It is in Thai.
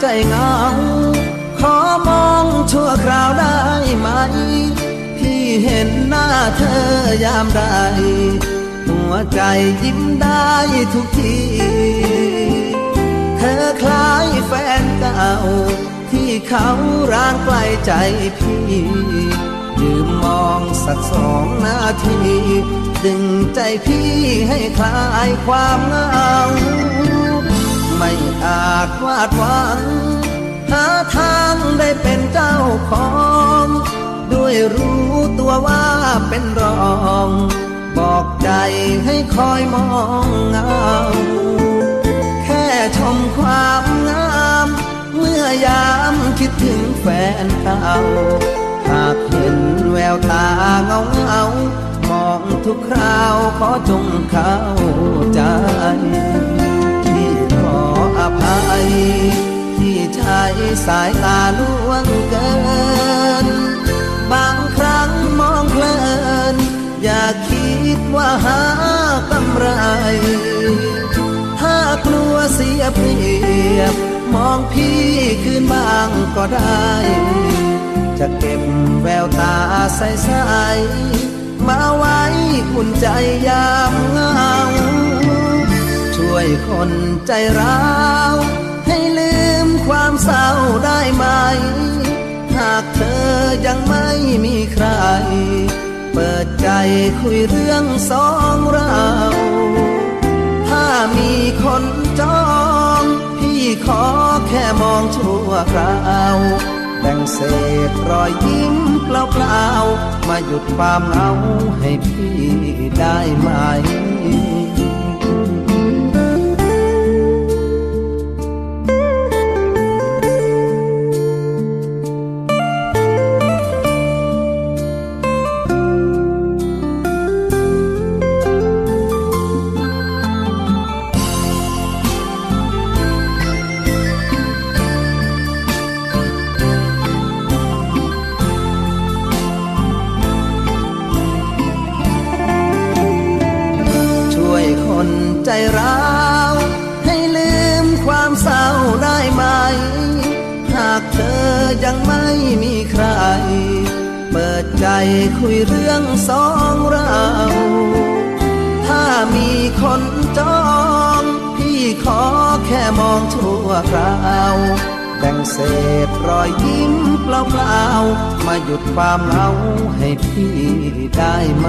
ใจเงา ขอมองชั่วคราวได้ไหม พี่เห็นหน้าเธอยามใด หัวใจยิ้มได้ทุกที เธอคล้ายแฟนเก่า ที่เขาร่างไกลใจพี่ยืมมองสักสองนาที ดึงใจพี่ให้คลายความเหงา ไม่อาจวาดหวัง หาทางได้เป็นเจ้าของ ด้วยรู้ตัวว่าเป็นรอง บอกใจให้คอยมองเงา แค่ชมความงาม เมื่อยามคิดถึงแฟนเก่าหากเห็นแววตาเงาเงามองทุกคราวขอจงเข้าใจ สายตาล่วงเกิน บางครั้งมองเพลิน อย่าคิดว่าหากำไร ถ้ากลัวเสียเปรียบ มองพี่คืนบ้างก็ได้ จะเก็บแววตาใสๆมาไว้อุ่นใจยามเหงาช่วยคนใจร้าว คุยเรื่องสองเรา ถ้ามีคนจอง พี่ขอแค่มองชั่วคราวแบ่งเศษรอยยิ้มเปล่าๆ มาหยุดความเหงาให้พี่ได้ไหม ใจร้าวให้ลืมความเศร้าได้ไหม หากเธอยังไม่มีใคร เปิดใจคุยเรื่องสองเรา ถ้ามีคนจองพี่ขอแค่มองชั่วคราวแบ่งเศษรอยยิ้มเปล่าๆมาหยุดความเหงาให้พี่ได้ไหม